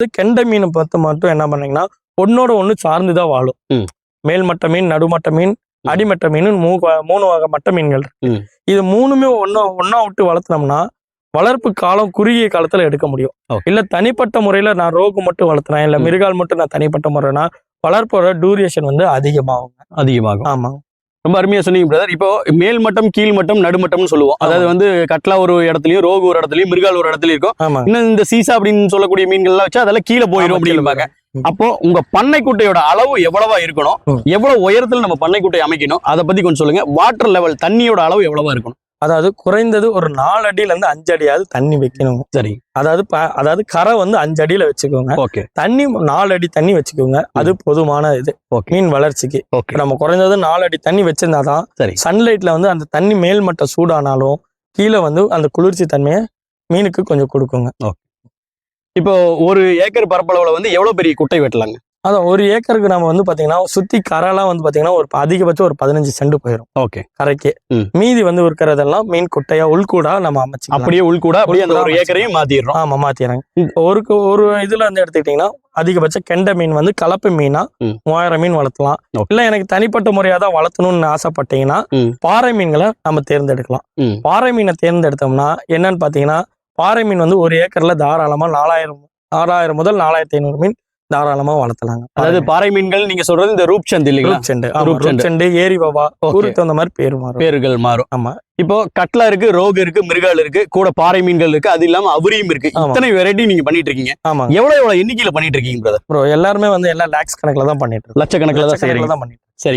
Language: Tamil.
இது கெண்டை மீனை பார்த்து மட்டும் என்ன பண்ணீங்கன்னா ஒன்னோட ஒண்ணு சார்ந்துதான் வாழும். மேல்மட்ட மீன் நடுமட்ட மீன் அடிமட்ட மீன் மூ மூணு வகை மட்ட மீன்கள். இது மூணுமே ஒன்னா ஒன்னா விட்டு வளர்த்துனோம்னா வளர்ப்பு காலம் குறுகிய காலத்துல எடுக்க முடியும். இல்ல தனிப்பட்ட முறையில நான் ரோகு மட்டும் வளர்த்துறேன் இல்ல. மிருகால் மட்டும் நான் தனிப்பட்ட முறைனா வளர்ப்போட டூரேஷன் வந்து அதிகமாகும் அதிகமாகும் ஆமா ரொம்ப அருமையா சொன்னீங்க பிரதர் இப்போ மேல் மட்டம் கீழ் மட்டம் நடுமட்டம்னு சொல்லுவோம். அதாவது வந்து கட்லா ஒரு இடத்துலயும் ரோகு ஒரு இடத்துலயும் மிருகால் ஒரு இடத்துலயும் இருக்கும். இன்னும் இந்த சீசா அப்படின்னு சொல்லக்கூடிய மீன்கள்லாம் வச்சா அதெல்லாம் கீழே போயிடும் அப்படிம்பாங்க. அப்போ உங்க பண்ணை குட்டையோட அளவு எவ்வளவா இருக்கணும். எவ்வளவு உயரத்துல நம்ம பண்ணை குட்டை அமைக்கணும்? அதை பத்தி கொஞ்சம் சொல்லுங்க. வாட்டர் லெவல் தண்ணியோட அளவு எவ்வளவா இருக்கணும்? அதாவது குறைந்தது ஒரு நாலு அடியில இருந்து அஞ்சு அடியாவது தண்ணி வைக்கணுங்க சரி. அதாவது அதாவது கரை வந்து அஞ்சு அடியில வச்சுக்கோங்க. ஓகே. தண்ணி நாலு அடி தண்ணி வச்சுக்கோங்க. அது பொதுவான இது. ஓகே. மீன் வளர்ச்சிக்கு. ஓகே. நம்ம குறைஞ்சது நாலு அடி தண்ணி வச்சிருந்தாதான் சரி. சன்லைட்ல வந்து அந்த தண்ணி மேல்மட்டம் சூடானாலும் கீழே வந்து அந்த குளிர்ச்சி தன்மையை மீனுக்கு கொஞ்சம் கொடுக்குங்க. இப்போ ஒரு ஏக்கர் பரப்பளவுல வந்து எவ்வளவு பெரிய குட்டை வெட்டலாங்க? அதான் ஒரு ஏக்கருக்கு நம்ம வந்து பாத்தீங்கன்னா சுத்தி கரைலாம் வந்து பாத்தீங்கன்னா ஒரு அதிகபட்சம் ஒரு பதினஞ்சு சென்ட் போயிடும் ஓகே கரைக்கு. மீதி வந்து இருக்கிறதெல்லாம் மீன் குட்டையா உள்கூடா நம்ம அமைச்சு அப்படியே உள்கூட அப்படியே அந்த ஒரு ஏக்கரையும் மாத்திடுறோம் ஆமா மாத்திடுறாங்க ஒரு ஒரு இதுல வந்து எடுத்துக்கிட்டீங்கன்னா அதிகபட்ச கெண்டை மீன் வந்து கலப்பு மீனா. மூவாயிரம் மீன் வளர்த்தலாம். இல்ல எனக்கு தனிப்பட்ட முறையா தான் வளர்த்தணும்னு ஆசைப்பட்டீங்கன்னா. பாறை மீன்களை நம்ம தேர்ந்தெடுக்கலாம். பாறை மீனை தேர்ந்தெடுத்தோம்னா என்னன்னு பாத்தீங்கன்னா பாறை மீன் வந்து ஒரு ஏக்கர்ல தாராளமா நாலாயிரம் ஆறாயிரம் முதல் நாலாயிரத்தி ஐநூறு மீன் தாராளமா வளர்த்தலாங்க. அதாவது பாறை மீன்கள் நீங்க சொல்றது இந்த ரூப் சந்த் இல்லைங்களா? ரூப் செண்டு. ரூப் செண்டு. ஏரி வவா. ஊருக்கு தகுந்த மாதிரி பேர் மாறும். பேர்கள் மாறும். ஆமா. இப்போ கட்லா இருக்கு ரோகு இருக்கு மிருகால் இருக்கு கூட பாறை மீன்கள் இருக்கு அது இல்லாம அவரியும் இருக்கு. இத்தனை வெரைட்டி நீங்க பண்ணிட்டு இருக்கீங்க. ஆமா எவ்வளவு எவ்வளவு எண்ணிக்கையில பண்ணிட்டு இருக்கீங்க பிரதர் ப்ரோ எல்லாருமே வந்து எல்லாம் லேக்ஸ் கணக்குல தான் பண்ணிட்டு லட்சக்கணக்கில் தான் செய்றீங்க. தான் பண்ணிட்டு. சரிங்க